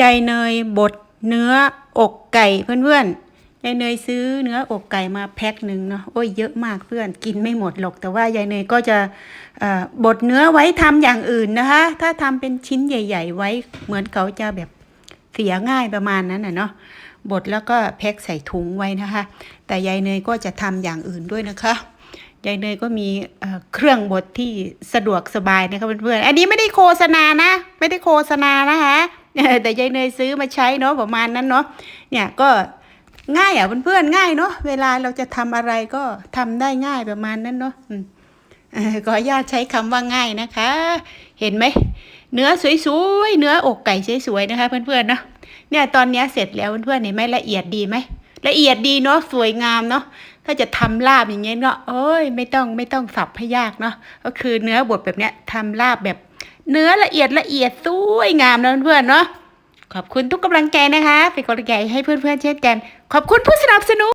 ยายเนยบดเนื้ออกไก่เพื่อนๆ ยายเนยซื้อเนื้ออกไก่มาแพ็คหนึ่งเนาะ โอ้ยเยอะมากเพื่อน กินไม่หมดหรอก แต่ว่ายายเนยก็จะบดเนื้อไว้ทำอย่างอื่นนะคะ ถ้าทำเป็นชิ้นใหญ่ ๆ ไว้เหมือนเขาจะแบบเสียง่ายประมาณนั้นน่ะเนาะ บดแล้วก็แพ็คใส่ถุงไว้นะคะ แต่ยายเนยก็จะทำอย่างอื่นด้วยนะคะยายเนยก็มีเอ่อเครื่องบดที่สะดวกสบายนะคะเพื่อนๆ อันนี้ไม่ได้โฆษณานะ ไม่ได้โฆษณานะคะ แต่ยายเนยซื้อมาใช้เนาะประมาณนั้นเนาะเนี่ยก็ง่ายอะเพื่อนๆง่ายเนาะเวลาเราจะทำอะไรก็ทำได้ง่ายประมาณนั้นเนาะขออนุญาตใช้คำว่าง่ายนะคะ เห็นไหมเนื้อสวยๆเนื้ออกไก่สวยๆนะคะ เพื่อนๆเนาะเนี่ยตอนนี้เสร็จแล้วเพื่อนๆเห็นไหมละเอียดดีไหมละเอียดดีเนาะสวยงามเนาะถ้าจะทำลาบอย่างเงี้ยเนาะโอ้ยไม่ต้องไม่ต้องสับให้ยากเนาะก็คือเนื้อบดแบบเนี้ยทำลาบแบบ เนื้อละเอียดละเอียดสวยงามนะเพื่อนๆเนาะขอบคุณทุกกำลังใจนะคะ เป็นกำลังใจให้เพื่อนๆเช่นกัน ขอบคุณผู้สนับสนุน